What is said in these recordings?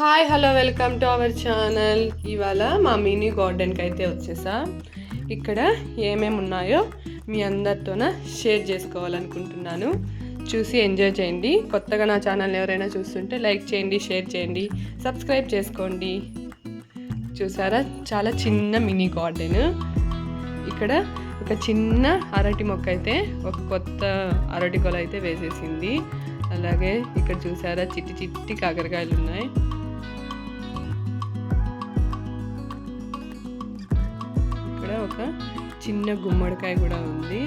Hi hello welcome to our channel ఇవాళ మా mini గార్డెన్కి అయితే వచ్చేసా. ఇక్కడ ఏమేమి ఉన్నాయో మీ అందరితోన షేర్ చేసుకోవాలనుకుంటున్నాను. చూసి ఎంజాయ్ చేయండి. కొత్తగా నా ఛానల్ ఎవరైనా చూస్తుంటే లైక్ చేయండి షేర్ చేయండి సబ్స్క్రైబ్ చేసుకోండి. చూసారా? చాలా చిన్న మినీ గార్డెన్. ఇక్కడ ఒక చిన్న అరటి మొక్క అయితే ఒక కొత్త అరటి కొల అయితే వేసేసింది. అలాగే ఇక్కడ చూసారా? చిట్టి చిట్టి కాకరకాయలు ఉన్నాయి. ఒక చిన్న గుమ్మడికాయ కూడా ఉంది.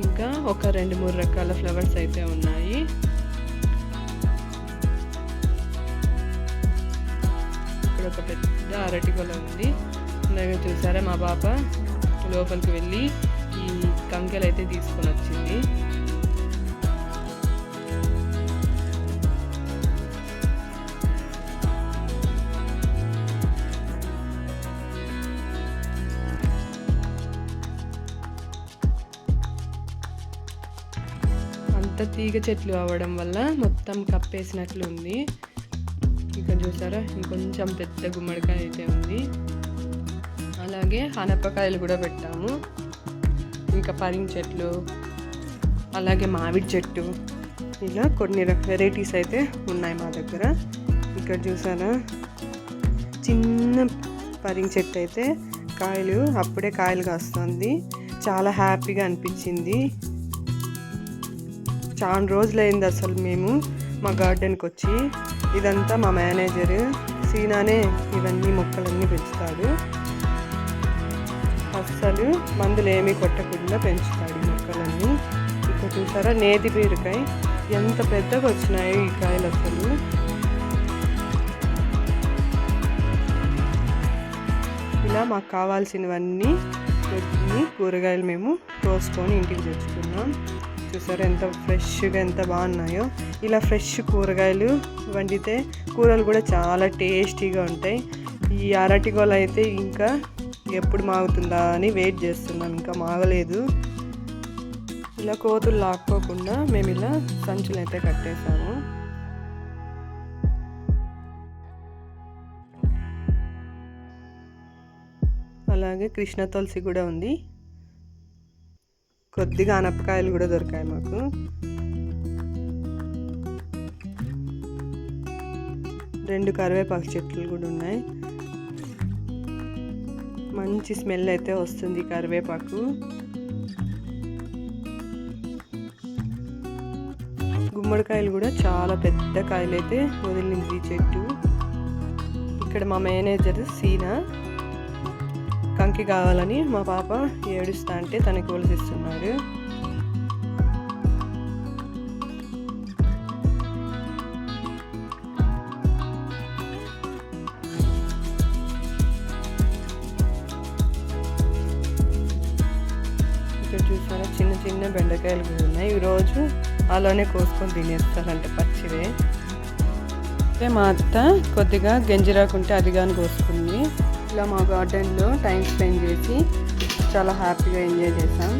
ఇంకా ఒక రెండు మూడు రకాల ఫ్లవర్స్ అయితే ఉన్నాయి. ఇక్కడ ఒక పెద్ద అరటి కొల ఉంది. అలాగే చూసారా మా పాప? లోపలికి వెళ్ళి ఈ కంకెలు అయితే తీసుకొని వచ్చింది. అంత తీగ చెట్లు అవ్వడం వల్ల మొత్తం కప్పేసినట్లు ఉంది. ఇక్కడ చూసారా? ఇంకొంచెం పెద్ద గుమ్మడికాయ అయితే ఉంది. అలాగే అనపకాయలు కూడా పెట్టాము. ఇంకా పరింగ్ చెట్లు అలాగే మామిడి చెట్టు ఇలా కొన్ని వెరైటీస్ అయితే ఉన్నాయి మా దగ్గర. ఇక్కడ చూసారా? చిన్న పరింగ్ చెట్టు అయితే కాయలు అప్పుడే కాయలు కాస్తుంది. చాలా హ్యాపీగా అనిపించింది. చాలా రోజులైంది అసలు మేము మా గార్డెన్కి వచ్చి. ఇదంతా మా మేనేజర్ సీనానే ఇవన్నీ మొక్కలన్నీ పెంచుతాడు. అస్సలు మందులు ఏమీ కొట్టకుండా పెంచుతాడు మొక్కలన్నీ. ఇక్కడ చూసారా నేతి బీరకాయ ఎంత పెద్దగా వచ్చినాయో ఈ కాయలు అసలు. ఇలా మాకు కావాల్సినవన్నీ కొన్ని కూరగాయలు మేము కోసుకొని ఇంటికి తెచ్చుకున్నాం. చూసారు ఎంత ఫ్రెష్గా ఎంత బాగున్నాయో. ఇలా ఫ్రెష్ కూరగాయలు వండితే కూరలు కూడా చాలా టేస్టీగా ఉంటాయి. ఈ అరటిగోలు అయితే ఇంకా ఎప్పుడు మాగుతుందా అని వెయిట్ చేస్తున్నాం ఇంకా మాగలేదు. ఇలా కోతులు లాక్కోకుండా మేము ఇలా సంచులు అయితే కట్టేసాము అలాగే కృష్ణ తులసి కూడా ఉంది. కొద్దిగా అనపకాయలు కూడా దొరికాయి మాకు. రెండు కరివేపాకు చెట్లు కూడా ఉన్నాయి. మంచి స్మెల్ అయితే వస్తుంది కరివేపాకు. గుమ్మడికాయలు కూడా చాలా పెద్ద కాయలు అయితే వదిలింది చెట్టు. ఇక్కడ మా మేనేజర్ సీనా. కంకి కావాలని మా పాప ఏడుస్తా అంటే తనకి కొలిసిస్తున్నారు ఇక్కడ చూసారా? చిన్న చిన్న బెండకాయలు కూడా ఉన్నాయి. ఈరోజు అలానే కోసుకొని తినేస్తారంటే పచ్చివే. మా అత్త కొద్దిగా గంజిరాకుంటే అది కానీ కోసుకుంది. ఇట్లా మా గార్డెన్లో టైం స్పెండ్ చేసి చాలా హ్యాపీగా ఎంజాయ్ చేసాం.